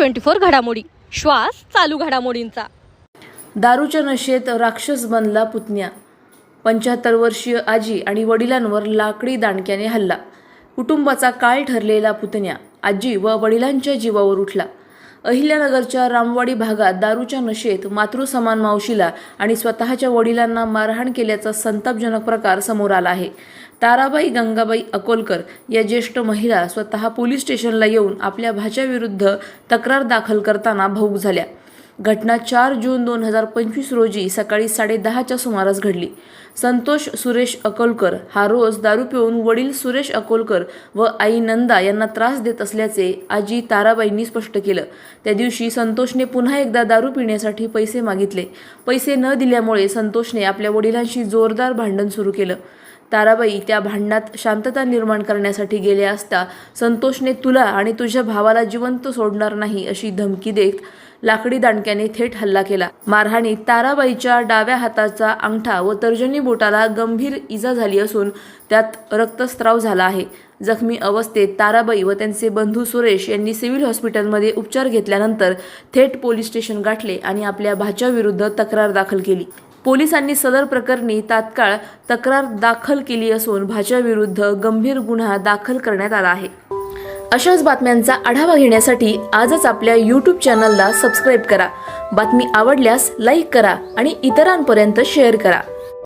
Twenty four घडामोडी. श्वास चालू घडामोडींचा. दारूच्या नशेत राक्षस बनला पुतण्या. पंच्याहत्तर वर्षीय आजी आणि वडिलांवर लाकडी दांडक्याने हल्ला. कुटुंबाचा काळ ठरलेला पुतण्या आजी व वडिलांच्या जीवावर उठला. अहिल्यानगरच्या रामवाडी भागात दारूच्या नशेत मातृसमान मावशीला आणि स्वतःच्या वडिलांना मारहाण केल्याचा संतापजनक प्रकार समोर आला आहे. ताराबाई गंगाबाई अकोलकर या ज्येष्ठ महिला स्वतः पोलीस स्टेशनला येऊन आपल्या भाच्याविरुद्ध तक्रार दाखल करताना भाऊक झाल्या. घटना चार जून दोन हजार पंचवीस रोजी सकाळी साडेदहाच्या सुमारास घडली. संतोष सुरेश अकोलकर हा रोज दारू पिऊन वडील सुरेश अकोलकर व आई नंदा यांना त्रास देत असल्याचे आजी ताराबाईंनी स्पष्ट केलं. त्या दिवशी संतोषने पुन्हा एकदा दारू पिण्यासाठी पैसे मागितले. पैसे न दिल्यामुळे संतोषने आपल्या वडिलांशी जोरदार भांडण सुरू केलं. ताराबाई त्या भांडणात शांतता निर्माण करण्यासाठी गेल्या असता संतोषने तुला आणि तुझ्या भावाला जिवंत सोडणार नाही अशी धमकी देत लाकडी दांडक्याने थेट हल्ला केला. मारहाणीत ताराबाईच्या डाव्या हाताचा अंगठा व तर्जनी बोटाला गंभीर इजा झाली असून त्यात रक्तस्राव झाला आहे. जखमी अवस्थेत ताराबाई व त्यांचे बंधू सुरेश यांनी सिव्हिल हॉस्पिटलमध्ये उपचार घेतल्यानंतर थेट पोलीस स्टेशन गाठले आणि आपल्या भाच्याविरुद्ध तक्रार दाखल केली. पोलिसांनी सदर प्रकरणी तात्काळ तक्रार दाखल केली असून भाजपविरुद्ध गंभीर गुन्हा दाखल करण्यात आला आहे. अशाच बातम्यांचा आढावा घेण्यासाठी आजच आपल्या यूट्यूब चॅनलला सबस्क्राईब करा. बातमी आवडल्यास लाईक करा आणि इतरांपर्यंत शेअर करा.